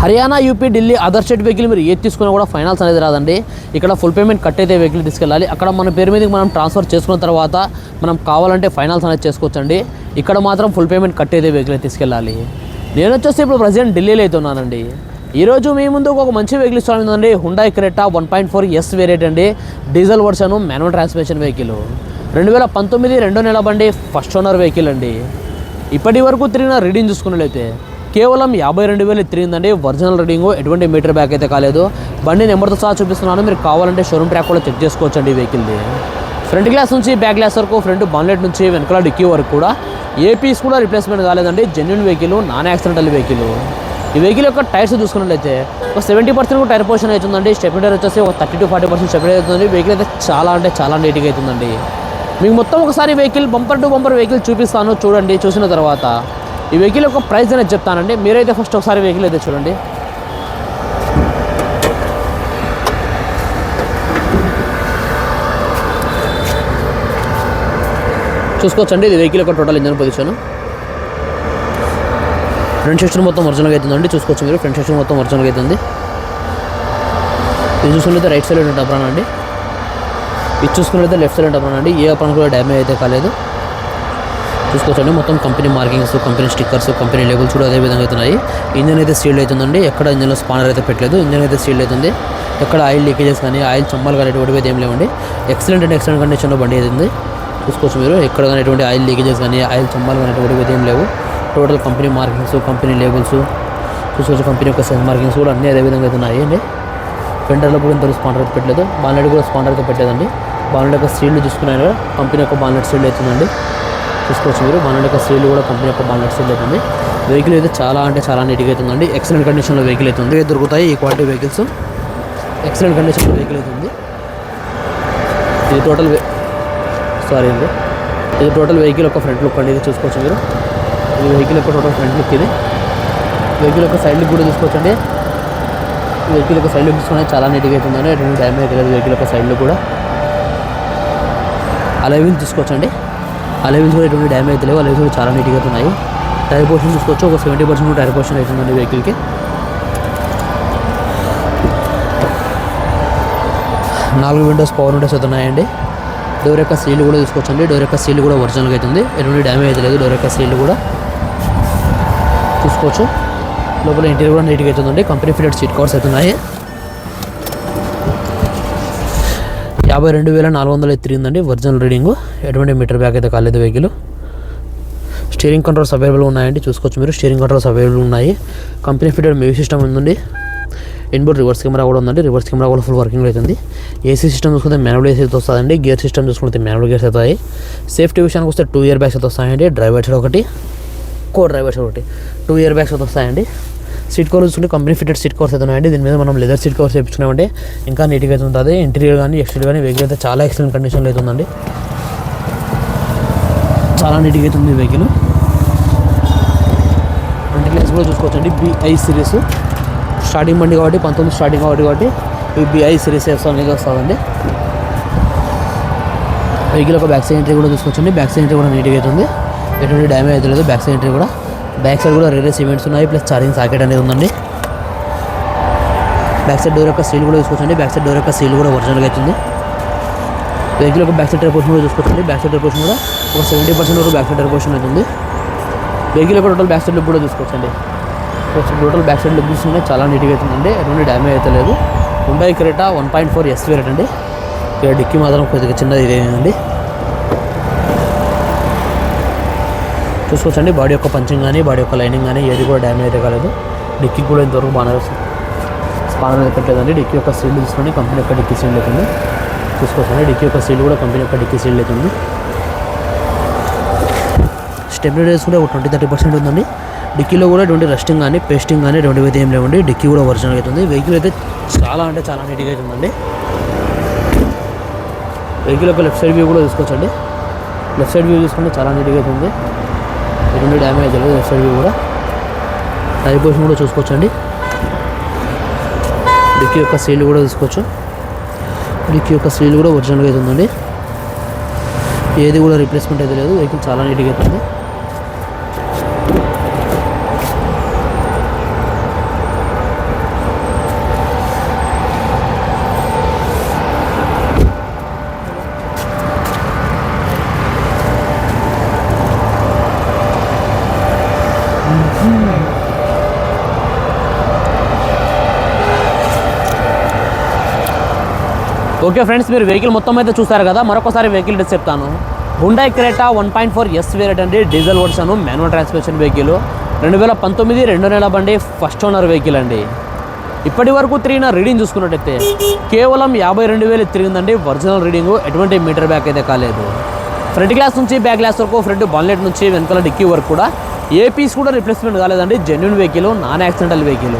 Haryana UP Delhi other state vehicle మీరు ఏది తీసుకున్నా కూడా ఫైనాన్స్ అనేది రాదండి. ఇక్కడ ఫుల్ పేమెంట్ కట్ అయితే వెహికల్ తీసుకెళ్ళాలి. అక్కడ మన పేరు మీదకి మనం ట్రాన్స్ఫర్ చేసుకున్న తర్వాత మనం కావాలంటే ఫైనాన్స్ అనేది చేసుకోవచ్చండి. ఇక్కడ మాత్రం ఫుల్ పేమెంట్ కట్ అయితే వెహికల్ తీసుకెళ్ళాలి. నేను వచ్చేసి ఇప్పుడు ప్రజెంట్ ఢిల్లీలో అయితే ఉన్నానండి. ఈరోజు మీ ముందు ఒక మంచి వెహికల్ ఉందండి. Hyundai Creta one point four S variant అండి. Diesel version manual transmission vehicle రెండు వేల పంతొమ్మిది రెండో నెల బండి ఫస్ట్ ఓనర్ వెహికల్ అండి. ఇప్పటి వరకు తిరిగిన రీడింగ్ చూసుకున్నట్లయితే కేవలం యాభై రెండు వేలు తిరిగిందండి ఒరిజినల్ రీడింగ్ ఎటువంటి మీటర్ బ్యాక్ అయితే కాలేదు. బండి నెంబర్తో సహా చూపిస్తున్నాను. మీరు కావాలంటే షోరూమ్ ట్రాక్ కూడా చెక్ చేసుకోవచ్చండి ఈ వెహికల్ది ఫ్రంట్ గ్లాస్ నుంచి బ్యాక్ గ్లాస్ వరకు ఫ్రంట్ బాన్లెట్ నుంచి వెనకాల డిక్కీ వరకు కూడా ఏ పీస్ కూడా రిప్లేస్మెంట్ కాలేదండి. Genuine vehicle non accidental vehicle. ఈ వెహికల్ యొక్క టైర్స్ చూసుకున్నట్లయితే ఒక సెవెంటీ పర్సెంట్ టైర్ పోర్షన్ అవుతుందండి. స్టెపిడర్ వచ్చేసి ఒక థర్టీ టు ఫార్టీ పర్సెంట్ స్టెపిడర్ అవుతుంది వెహికల్ అయితే చాలా అంటే చాలా నీట్గా అవుతుందండి. మీకు మొత్తం ఒకసారి vehicle bumper to bumper vehicle చూపిస్తాను. చూడండి చూసిన తర్వాత. ఈ వెహికల్ యొక్క ప్రైస్ అనేది చెప్తానండి. మీరైతే ఫస్ట్ ఒకసారి వెహికల్ అయితే చూడండి. చూసుకోవచ్చండి ఇది వెహికల్ యొక్క total engine position front section మొత్తం ఒరిజినల్గా అవుతుందండి. చూసుకోవచ్చు మీరు ఫ్రంట్ సెక్షన్ మొత్తం ఒరిజినల్గా అవుతుంది. ఇది చూసుకున్నైతే రైట్ సైడ్ ఉంటే అప్రాన్ అండి. ఇది చూసుకున్నట్లయితే లెఫ్ట్ సైడ్ అప్రాన్ అండి. ఏ అప్రాన్ కూడా డ్యామేజ్ అయితే కాలేదు. చూసుకోవచ్చండి. మొత్తం company markings company stickers company labels కూడా అదే విధంగా అవుతున్నాయి. ఇంజన్ అయితే సీల్డ్ అవుతుందండి. ఎక్కడ ఇంజన్లో స్పానర్ అయితే పెట్టలేదు. ఇంజన్ అయితే సీల్డ్ అవుతుంది. ఎక్కడ ఆయిల్ లీకేజెస్ కానీ ఆయిల్ చమ్మలు కానీ ఎటువంటి ఏం లేవండి. ఎక్సలెంట్ అండ్ ఎక్సలెంట్ కండిషన్లో బండి అవుతుంది చూసుకోవచ్చు మీరు. ఎక్కడ కానీ ఎటువంటి ఆయిల్ లీకేజెస్ కానీ ఆయిల్ చమ్మలు కానీ ఎటువంటి ఏం లేవు. Total company markings company labels చూసుకోవచ్చు కంపెనీ యొక్క సెన్స్ మార్కింగ్స్ కూడా అన్నీ అదే విధంగా అయితే ఉన్నాయి అండి. ఫెండర్లో కూడా ఇంత స్పాండర్ అయితే పెట్టలేదు. బాన్లెట్ కూడా స్పాండర్ అయితే పెట్టలేదండి. బాన్లెట్ యొక్క సీల్డ్ చూసుకున్నాను కంపెనీ యొక్క బాన్లెట్ సీల్డ్ అవుతుందండి. చూసుకోవచ్చు మీరు బాన్లెట్ యొక్క సీల్డ్ కూడా కంపెనీ యొక్క బాన్లెట్ సీల్డ్ అవుతుంది. వెహికల్ అయితే చాలా అంటే చాలా నీట్గా అవుతుందండి. ఎక్సలెంట్ కండిషన్లో వెహికల్ అవుతుంది దొరుకుతాయి ఈ క్వాలిటీ వెహికల్స్ ఎక్సలెంట్ కండిషన్లో వెహికల్ అవుతుంది ఇది టోటల్ సారీ అండి. ఇది టోటల్ వెహికల్ యొక్క ఫ్రంట్ లుక్ అండి. ఇది చూసుకోవచ్చు మీరు. ఇది వెహికల్ యొక్క టోటల్ ఫ్రంట్ లుక్ ఇది. వెహికల్ యొక్క సైడ్ లుక్ కూడా చూసుకోవచ్చండి. వెహికల్ యొక్క సైడ్ లుక్ చూసుకునే చాలా నీట్గా అవుతుందండి. ఎటువంటి డ్యామేజ్ లేదు. వెహికల్ యొక్క సైడ్ లుక్ కూడా. అలైవిల్స్ చూసుకోవచ్చండి. అలైవిల్స్ కూడా ఎటువంటి డ్యామేజ్ అయితే లేవు. అలైవిల్స్ కూడా చాలా నీట్గా అవుతున్నాయి టైర్ పోర్షన్ చూసుకోవచ్చు. ఒక సెవెంటీ పర్సెంట్ టైర్ పోర్షన్ అవుతుందండి వెహికల్కి. నాలుగు విండోస్ పవర్ విండోస్ అయితే ఉన్నాయండి. డోర్ యొక్క సీల్ కూడా చూసుకోవచ్చండి. డోర్ యొక్క సీల్ కూడా ఒరిజినల్గా అవుతుంది ఎటువంటి డ్యామేజ్ అయితే లేదు. డోర్ యొక్క సీల్ కూడా చూసుకోవచ్చు. లోపల ఇంటీరియర్ కూడా నీట్గా అవుతుందండి కంపెనీ ఫిటెడ్ సీట్ కవర్స్ అవుతున్నాయి యాభై రెండు వేల నాలుగు వందల అయితే తిరిగిందండి ఒరిజినల్ రీడింగు ఎటువంటి మీటర్ బ్యాక్ అయితే కాలేదు వెహికల్. స్టీరింగ్ కంట్రోల్స్ అవైలబుల్ ఉన్నాయండి చూసుకోవచ్చు మీరు. స్టీరింగ్ కంట్రోల్స్ అవైలబుల్ ఉన్నాయి. కంపెనీ ఫిటెడ్ మ్యూజిక్ సిస్టమ్ ఉందండి. ఇన్బోర్డ్ రివర్స్ కెమెరా కూడా ఉందండి. రివర్స్ కెమెరా కూడా ఫుల్ వర్కింగ్ అవుతుంది. ఏసీ సిస్టమ్ చూసుకుంటే మాన్యువల్ ఏసీ అయితే వస్తుందండి. గేర్ సిస్టమ్ చూసుకుంటే మాన్యువల్ గేర్స్ అవుతాయి సేఫ్టీ విషయానికి వస్తే టూ ఇయర్ బ్యాగ్స్ అయితే వస్తాయండి. డ్రైవర్ సైడ్ ఒకటి కో డ్రైవర్ సైడ్ ఒకటి. టూ ఇయర్ బ్యాగ్స్ అయితే వస్తాయండి. సీట్ కవర్స్ చూసుకుంటే కంపెనీ ఫిటెడ్ సీట్ కవర్స్ అయితే ఉన్నాయండి. దీని మీద మనం లెదర్ సీట్ కవర్స్ వేయించుకున్నామంటే ఇంకా నీట్గా అయితే ఉంటుంది. ఇంటీరియర్ కానీ ఎక్స్టీరియర్ కానీ వెహికల్ అయితే చాలా ఎక్సలెంట్ కండిషన్లో అయితే ఉందండి. చాలా నీట్గా అయితే ఉంది వెహికల్ ఫ్రంట్ కూడా చూసుకోవచ్చండి బిఐ సిరీస్ స్టార్టింగ్ బండి కాబట్టి పంతొమ్మిది స్టార్టింగ్ కాబట్టి కాబట్టి ఈ బిఐ సిరీస్ అనేది వస్తుందండి. వెహికల్ ఒక బ్యాక్ సైడ్ ఎంట్రీ కూడా చూసుకోవచ్చండి బ్యాక్ సైడ్ ఎంట్రీ కూడా నీట్గా అవుతుంది ఎటువంటి డ్యామేజ్ అయితే లేదు బ్యాక్ సైడ్ ఎంట్రీ కూడా. బ్యాక్ సైడ్ కూడా రేరే సిమెంట్స్ ఉన్నాయి ప్లస్ ఛార్జింగ్ సాకెట్ అనేది ఉందండి. బ్యాక్ సైడ్ డోర్ యొక్క సీల్ కూడా చూసుకోవచ్చండి బ్యాక్ సైడ్ డోర్ యొక్క సీల్ కూడా ఒరిజినల్గా అవుతుంది వెహికల్ ఒక బ్యాక్ సైడ్ టైర్ పోర్షన్ కూడా చూసుకోవచ్చండి బ్యాక్ సైడ్ టైర్ పోర్షన్ కూడా ఒక సెవెంటీ పర్సెంట్ వరకు బ్యాక్ సైడ్ టైర్ పోర్షన్ అవుతుంది వెహికల్ ఒక టోటల్ బ్యాక్ సైడ్ లుక్ కూడా చూసుకోవచ్చండి. టోటల్ బ్యాక్ సైడ్ లుక్ చూసుకుంటే చాలా నీట్గా అవుతుందండి ఎటువంటి డ్యామేజ్ అయితే లేదు. Mumbai Creta one point four S rate అండి. ఇక్కడ డిక్కీ మాత్రం కొద్దిగా చిన్నది ఇదేనండి చూసుకోవచ్చండి. బాడీ యొక్క పంచింగ్ కానీ బాడీ యొక్క లైనింగ్ కానీ ఏది కూడా డ్యామేజ్ అయితే కాలేదు. డిక్కీ కూడా ఇంతవరకు బాగానే స్పానర్ అయితే పెట్టలేదండి డిక్కీ యొక్క సీల్ తీసుకొని కంపెనీ యొక్క డిక్కీ సీల్ అవుతుంది తీసుకొస్తాను. డిక్కీ యొక్క సీల్ కూడా కంపెనీ యొక్క డిక్కీ సీల్ అవుతుంది స్టెబిలిటీస్ కూడా ఒక ట్వంటీ థర్టీ పర్సెంట్ ఉందండి. డిక్కీలో కూడా ఎటువంటి రస్టింగ్ కానీ పేస్టింగ్ కానీ ఎటువంటి అయితే ఏం లేవండి. డిక్కీ కూడా ఒరిజినల్ అవుతుంది వెహికల్ అయితే చాలా అంటే చాలా నీట్గా అవుతుందండి వెహికల్ యొక్క లెఫ్ట్ సైడ్ వ్యూ కూడా తీసుకోవచ్చండి లెఫ్ట్ సైడ్ వ్యూ తీసుకుంటే చాలా నీట్గా అవుతుంది ఎటువంటి డ్యామేజ్ లేదు లెఫ్ట్ సైడ్ వ్యూ కూడా. టైర్ పొజిషన్ కూడా చూసుకోవచ్చండి. డిక్కీ యొక్క సీల్ కూడా తీసుకోవచ్చు. డిక్కీ యొక్క స్టీల్ కూడా ఒరిజినల్గా అవుతుందండి ఏది కూడా రిప్లేస్మెంట్ అయితే లేదు. వెహికల్ చాలా నీట్గా అవుతుంది ఓకే ఫ్రెండ్స్ మీరు వెహికల్ మొత్తం అయితే చూస్తారు కదా మరొకసారి వెహికల్ డీటెయిల్స్ చెప్తాను. Hyundai Creta one point four S variant అండి diesel version manual transmission vehicle రెండు వేల పంతొమ్మిది రెండు నెలల బండి ఫస్ట్ ఓనర్ వెహికల్ అండి. ఇప్పటి వరకు తిరిగిన రీడింగ్ చూసుకున్నట్టయితే కేవలం యాభై రెండు వేలు తిరిగిందండి ఒరిజినల్ రీడింగ్ ఎటువంటి మీటర్ బ్యాక్ అయితే కాలేదు. ఫ్రంట్ గ్లాస్ నుంచి బ్యాక్ గ్లాస్ వరకు ఫ్రంట్ బాన్లెట్ నుంచి వెనకాల డిక్కీ వరకు కూడా ఏ పీస్ కూడా రిప్లేస్మెంట్ కాలేదండి. Genuine vehicle non accidental vehicle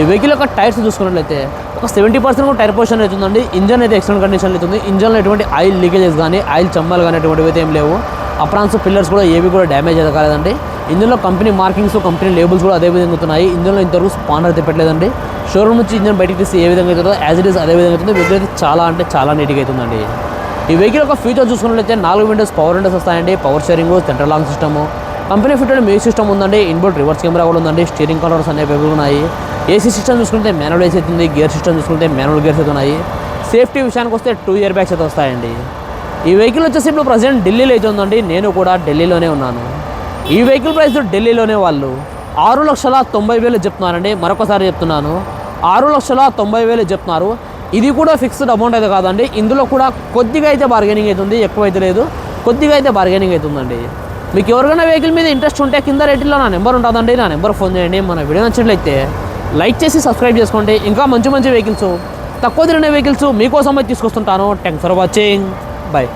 ఈ వెహికల్ యొక్క టైర్స్ చూసుకున్నట్లయితే ఒక సెవెంటీ పర్సెంట్ కూడా టైర్ పొజిషన్ అవుతుందండి. ఇంజన్ అయితే ఎక్సలెంట్ కండిషన్లో అవుతుంది. ఇంజన్లో ఎటువంటి ఆయిల్ లీకేజెస్ కానీ ఆయిల్ చమ్మలు కానీ ఎటువంటివి అయితే ఏం లేవు. అప్రాన్స్ పిల్లర్స్ కూడా ఏవి కూడా డ్యామేజ్ అయితే కాలేదండి. ఇందులో కంపెనీ మార్కింగ్స్ కంపెనీ లేబుల్స్ కూడా అదే విధంగా అవుతున్నాయి ఇందులో ఇంతవరకు స్పానర్ అయితే పెట్టలేదండి. షోరూమ్ నుంచి ఇంజన్ బయటకు తీసి ఏ విధంగా అవుతుందో యాజ్ ఇట్ ఈస్ అదే విధంగా అవుతుంది వెహికల్ అయితే చాలా అంటే చాలా నీట్గా అవుతుందండి. ఈ వెహికల్ యొక్క ఫీచర్ చూసుకున్నట్లయితే నాలుగు విండోస్ పవర్ విండోస్ వస్తాయండి. Power steering central lock system company fitted music system ఉందండి. ఇన్బోర్డ్ రివర్స్ కెమెరా కూడా ఉందండి. స్టీరింగ్ కంట్రోల్స్ అనేవి అవైలబుల్ ఉన్నాయి. ఏసీ సిస్టమ్ చూసుకుంటే మ్యానువల్ ఏసీ అవుతుంది గేర్ సిస్టమ్ చూసుకుంటే మ్యానువల్ గేర్స్ అయితే ఉన్నాయి. సేఫ్టీ విషయానికి వస్తే టూ ఇయర్ బ్యాగ్స్ అయితే వస్తాయండి. ఈ వెహికల్ వచ్చేసి ఇప్పుడు ప్రజెంట్ ఢిల్లీలో అయితే ఉందండి. నేను కూడా ఢిల్లీలోనే ఉన్నాను. ఈ వెహికల్ ప్రైస్ ఢిల్లీలోనే వాళ్ళు ఆరు లక్షల తొంభై వేలు చెప్తున్నారండి. మరొకసారి చెప్తున్నాను. ఆరు లక్షల తొంభై వేలు చెప్తున్నారు. ఇది కూడా ఫిక్స్డ్ అమౌంట్ అయితే కాదండి. ఇందులో కూడా కొద్దిగా అయితే బార్గెనింగ్ అవుతుంది ఎక్కువ అయితే లేదు. కొద్దిగా అయితే బార్గెనింగ్ అవుతుందండి మీకు ఎవరికైనా వెహికల్ మీద ఇంట్రెస్ట్ ఉంటే కింద రేటిల్లో నా నెంబర్ ఉంటుందండి. నా నెంబర్ ఫోన్ చేయండి. మన వీడియో నచ్చినట్లయితే లైక్ చేసి సబ్స్క్రైబ్ చేసుకోండి. ఇంకా మంచి మంచి వెహికల్స్ తక్కువ తిరిగిన వెహికల్స్ మీకోసం తీసుకొస్తుంటాను. Thanks for watching bye